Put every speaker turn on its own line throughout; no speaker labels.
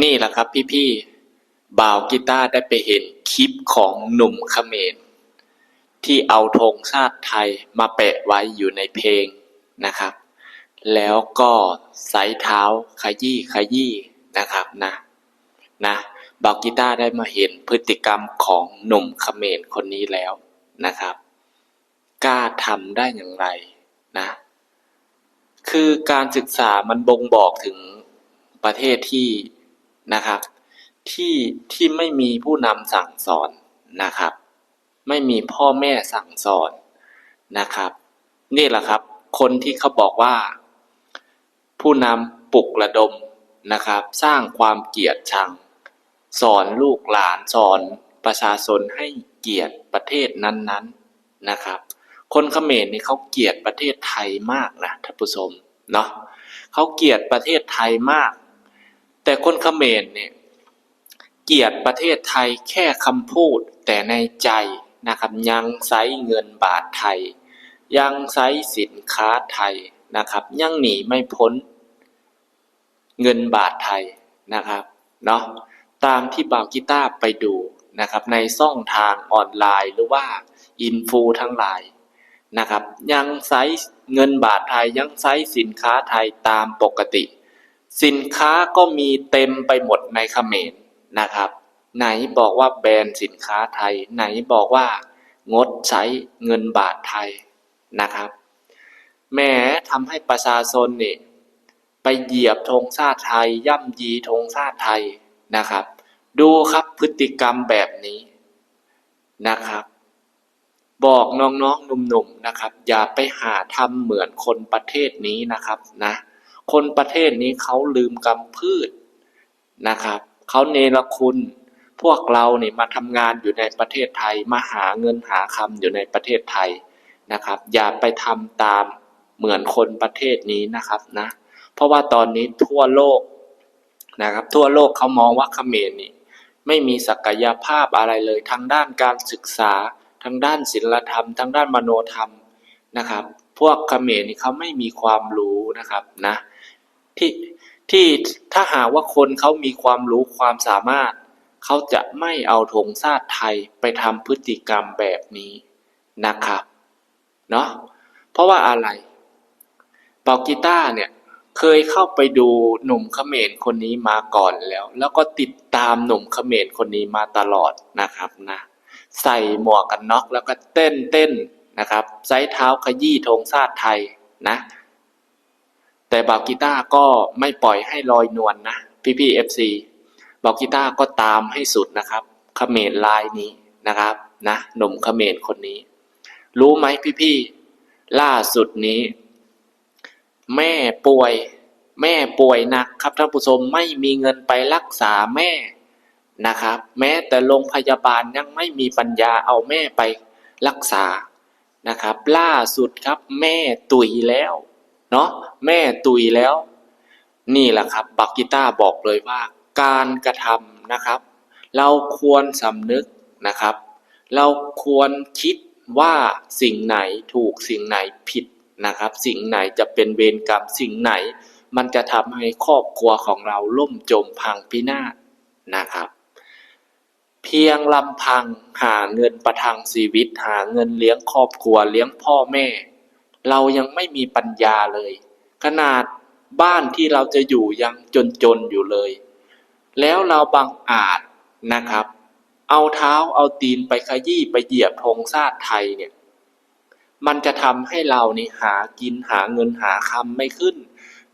นี่แหละครับพี่ๆบ่าวกีตาร์ได้ไปเห็นคลิปของหนุ่มเขมรที่เอาธงชาติไทยมาแปะไว้อยู่ในเพลงนะครับ แล้วก็ใส่เท้าขยี้ขยี้นะครับนะนะบาวกีตาร์ได้มาเห็นพฤติกรรมของหนุ่มเขมรคนนี้แล้วนะครับ กล้าทำได้อย่างไรนะคือการศึกษามันบ่งบอกถึงประเทศที่ นะครับ ที่ที่ไม่มีผู้นำสั่งสอนนะครับ ไม่มีพ่อแม่สั่งสอนนะครับ นี่แหละครับ คนที่เขาบอกว่า ผู้นำปลุกระดมนะครับ สร้างความเกลียดชัง สอนลูกหลานสอนประชาชนให้เกลียดประเทศนั้นๆนะครับ คนเขมรนี่เขาเกลียดประเทศไทยมากนะท่านผู้ชมเนาะเขาเกลียดประเทศไทยมาก แต่คนเขมรเนี่ยเกลียดประเทศไทยแค่คำพูดแต่ในใจนะครับยังไซเงินบาทไทย ยังไซสินค้าไทยนะครับยังหนีไม่พ้น เงินบาทไทยนะครับเนาะตามที่บ่าวกีตาร์ไปดูนะครับในช่องทางออนไลน์หรือว่าอินฟูทั้งหลายนะครับยังไซส์เงินบาทไทยยังไซส์สินค้าไทยตามปกติ สินค้าก็มีเต็มไปหมดในเขมรนะครับ ไหนบอกว่าแบรนด์สินค้าไทย ไหนบอกว่างดใช้เงินบาทไทยนะครับแหม้ทำให้ประชาชนนี่ไปเหยียบธงชาติไทย ย่ำยีธงชาติไทยนะครับ ดูครับพฤติกรรมแบบนี้นะครับ บอกน้องๆหนุ่มๆนะครับ อย่าไปหาทำเหมือนคนประเทศนี้นะครับนะ คนประเทศนี้เขาลืมกำพืชนะครับเขาเนรคุณ พวกเราเนี่ยมาทำงานอยู่ในประเทศไทย มาหาเงินหาคำอยู่ในประเทศไทยนะครับ อย่าไปทำตามเหมือนคนประเทศนี้นะครับนะเพราะว่าตอนนี้ทั่วโลกนะครับ ทั่วโลกเขามองว่าเขมรนี่ไม่มีศักยภาพอะไรเลยทางด้านการศึกษาทางด้านศิลธรรมทางด้านมโนธรรมนะครับ พวกเขมรนี่เขาไม่มีความรู้นะครับนะ ที่ที่ถ้าหากว่าคนเขามีความรู้ความสามารถ เขาจะไม่เอาธงชาติไทยไปทำพฤติกรรมแบบนี้นะครับเนาะเพราะว่าอะไร เปากีตาร์เนี่ยเคยเข้าไปดูหนุ่มเขมรคนนี้มาก่อนแล้ว แล้วก็ติดตามหนุ่มเขมรคนนี้มาตลอดนะครับนะใส่หมวกกันน็อกแล้วก็เต้นเต้นนะครับไซเท้าขยี้ธงชาติไทยนะ บาวกีตาร์ก็ไม่ปล่อยให้ลอยนวลนนะพี่พี่เอฟซีบาวกีตาร์ก็ตามให้สุดนะครับเขมรลายนี้นะครับนะหนุ่มเขมรคนนี้ รู้ไหมพี่พี่ล่าสุดนี้ แม่ป่วย แม่ป่วยหนักครับท่านผู้ชมไม่มีเงินไปรักษาแม่นะครับ แม้แต่โรงพยาบาลยังไม่มีปัญญาเอาแม่ไปรักษานะครับ ล่าสุดครับแม่ตุยแล้ว เนาะแม่ตุยแล้ว นี่แหละครับบักกิต้าบอกเลยว่า การกระทำนะครับ เราควรสำนึกนะครับ เราควรคิดว่าสิ่งไหนถูกสิ่งไหนผิดนะครับ สิ่งไหนจะเป็นเวรกรรมสิ่งไหน มันจะทำให้ครอบครัวของเราล่มจมพังพินาศนะครับ เพียงลำพังหาเงินประทังชีวิต หาเงินเลี้ยงครอบครัวเลี้ยงพ่อแม่ เรายังไม่มีปัญญาเลย ขนาดบ้านที่เราจะอยู่ยังจนๆอยู่เลย แล้วเราบังอาจนะครับ เอาเท้าเอาตีนไปขยี้ไปเหยียบธงชาติไทยเนี่ย มันจะทำให้เรานี่หากินหาเงินหาคำไม่ขึ้น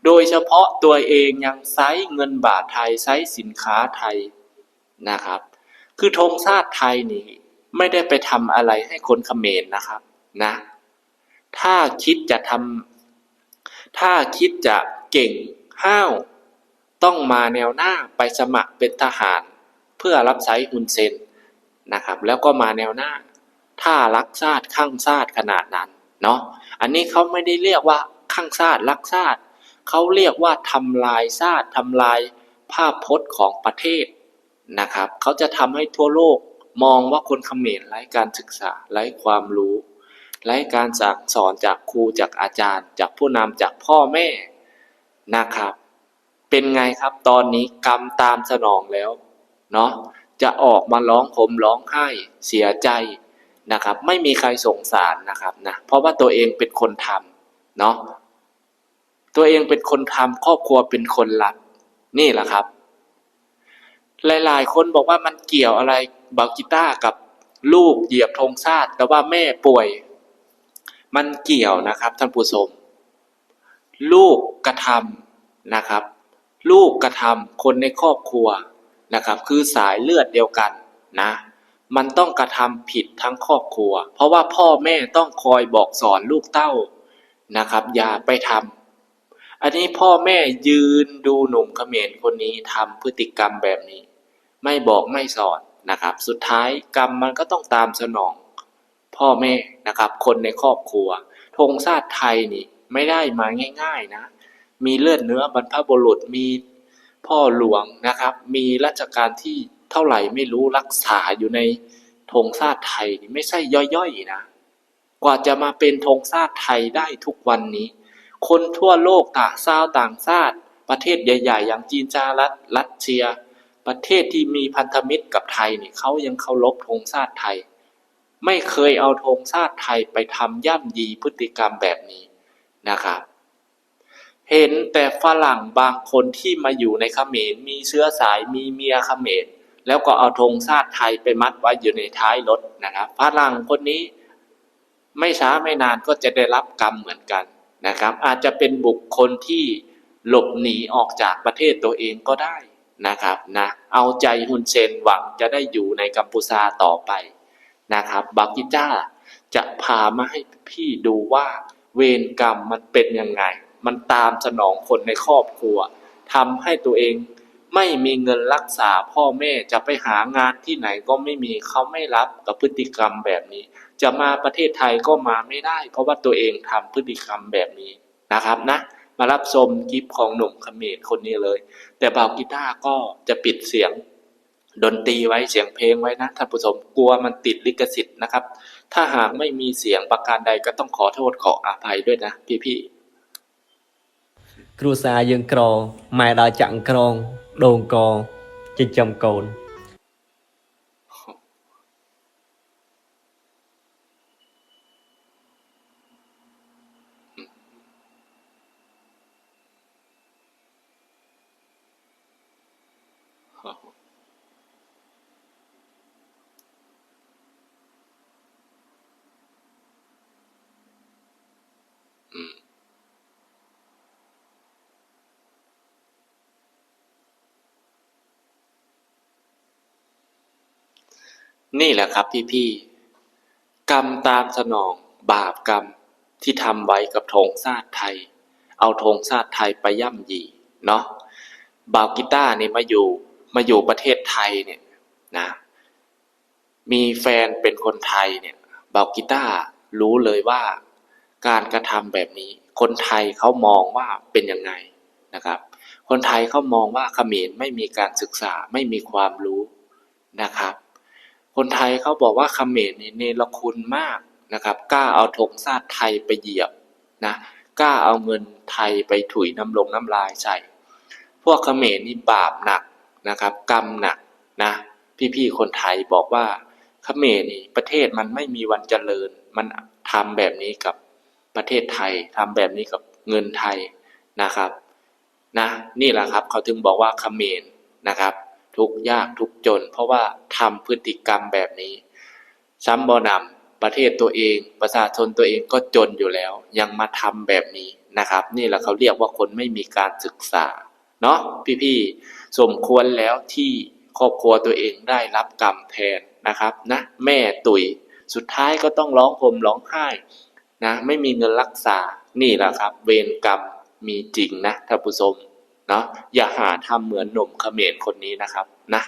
โดยเฉพาะตัวเองยังไซส์เงินบาทไทยไซส์สินค้าไทยนะครับ คือธงชาติไทยนี่ไม่ได้ไปทำอะไรให้คนเขมรนะครับ นะ ถ้าคิดจะทำถ้าคิดจะเก่งห้าว ต้องมาแนวหน้าไปสมัครเป็นทหาร เพื่อรับใช้ฮุนเซนนะครับ แล้วก็มาแนวหน้า ถ้ารักชาติข้างชาติขนาดนั้นเนาะอันนี้เขาไม่ได้เรียกว่าข้างชาติรักชาติเขาเรียกว่าทำลายชาติทำลายภาพพจน์ของประเทศนะครับเขาจะทำให้ทั่วโลกมองว่าคนเขมรไร้การศึกษาไร้ความรู้ ไร้การสั่งสอนจากครูจากอาจารย์ จากผู้นำจากพ่อแม่นะครับ เป็นไงครับตอนนี้กรรมตามสนองแล้วเนาะจะออกมาร้องผมร้องไห้เสียใจนะครับ ไม่มีใครสงสารนะครับนะเพราะว่าตัวเองเป็นคนทำเนาะตัวเองเป็นคนทำครอบครัวเป็นคนรับนี่แหละครับ หลายๆ คนบอกว่ามันเกี่ยวอะไรบากิต้ากับลูกเหยียบธงชาติแต่ว่าแม่ป่วย มันเกี่ยวนะครับท่านผู้ชมลูกกระทำนะครับ ลูกกระทำคนในครอบครัวนะครับ คือสายเลือดเดียวกันนะมันต้องกระทำผิดทั้งครอบครัว เพราะว่าพ่อแม่ต้องคอยบอกสอนลูกเต้านะครับ อย่าไปทำอันนี้พ่อแม่ยืนดูหนุ่มเขมรคนนี้ทำพฤติกรรมแบบนี้ ไม่บอกไม่สอนนะครับ สุดท้ายกรรมมันก็ต้องตามสนอง พ่อแม่นะครับ คนในครอบครัวธงชาติไทยนี่ไม่ได้มาง่าย ๆนะ มีเลือดเนื้อบรรพบุรุษมีพ่อหลวงนะครับ มีราชการที่เท่าไหร่ไม่รู้รักษาอยู่ในธงชาติไทยนี่ไม่ใช่ย่อยๆนะ กว่าจะมาเป็นธงชาติไทยได้ทุกวันนี้ คนทั่วโลกต่างชาวต่างชาติ ประเทศใหญ่ ๆ อย่างจีนจารัสรัสเซีย ประเทศที่มีพันธมิตรกับไทยนี่เขายังเคารพธงชาติไทย ไม่เคยเอาธงชาติไทยไปทำย่ำยีพฤติกรรมแบบนี้นะครับเห็นแต่ฝรั่งบางคนที่มาอยู่ในเขมรมีเชื้อสายมีเมียเขมรแล้วก็เอาธงชาติไทยไปมัดไว้อยู่ในท้ายรถนะครับฝรั่งคนนี้ไม่ช้าไม่นานก็จะได้รับกรรมเหมือนกันนะครับ อาจจะเป็นบุคคลที่หลบหนีออกจากประเทศตัวเองก็ได้นะครับนะเอาใจฮุนเซนหวังจะได้อยู่ในกัมพูชาต่อไป นะครับบากิจ้าจะพามาให้พี่ดูว่าเวรกรรมมันเป็นยังไง มันตามสนองคนในครอบครัวทำให้ตัวเองไม่มีเงินรักษาพ่อแม่จะไปหางานที่ไหนก็ไม่มีเขาไม่รับกับพฤติกรรมแบบนี้ จะมาประเทศไทยก็มาไม่ได้ เพราะว่าตัวเองทำพฤติกรรมแบบนี้นะครับนะ มารับชมคลิปของหนุ่มเขมรคนนี้เลย แต่บาวกีตาร์ก็จะปิดเสียง ดนตรีไว้เสียงเพลงไว้นะท่านผู้ชมกลัวมันติดลิขสิทธิ์นะครับ ถ้าหากไม่มีเสียงประการใดก็ต้องขอโทษขออภัยด้วยนะพี่
พี่ครูซายังกรองไม่ได้จังกรองโดนก
องจิจำโกน นี่แหละครับพี่ๆกรรมตามสนองบาปกรรมที่ทำไว้กับธงชาติไทย เอาธงชาติไทยไปย่ำยีเนาะบาวกิต้าเนี่ยมาอยู่มาอยู่ประเทศไทยเนี่ยนะ มีแฟนเป็นคนไทยเนี่ยบาวกิต้ารู้เลยว่าการกระทำแบบนี้ คนไทยเขามองว่าเป็นยังไงนะครับ คนไทยเขามองว่าเขมรไม่มีการศึกษาไม่มีความรู้นะครับ คนไทยเขาบอกว่าเขมรนี่เนรคุณมากนะครับ กล้าเอาธงชาติไทยไปเหยียบนะกล้าเอาเงินไทยไปถุยน้ำลงน้ำลายใส่พวกเขมรนี่บาปหนักนะครับ กรรมหนักนะพี่ๆคนไทยบอกว่าเขมรนี่ประเทศมันไม่มีวันเจริญ มันทำแบบนี้กับประเทศไทยทำแบบนี้กับเงินไทยนะครับนะนี่แหละครับเขาถึงบอกว่าเขมรนะครับ ทุกข์ยากทุกจน เพราะว่าทำพฤติกรรมแบบนี้ ซ้ำบอนำประเทศตัวเอง ประชาชนตัวเองก็จนอยู่แล้ว ยังมาทำแบบนี้นะครับ นี่แหละเขาเรียกว่าคนไม่มีการศึกษาเนาะพี่ๆสมควรแล้วที่ครอบครัวตัวเองได้รับกรรมแทนนะครับนะแม่ตุยสุดท้ายก็ต้องร้องห่มร้องไห้นะไม่มีเงินรักษานี่แหละครับ เวรกรรมมีจริงนะท่านผู้ชม เนาะอย่าหาทำเหมือนหนุ่มเขมรคนนี้นะครับนะ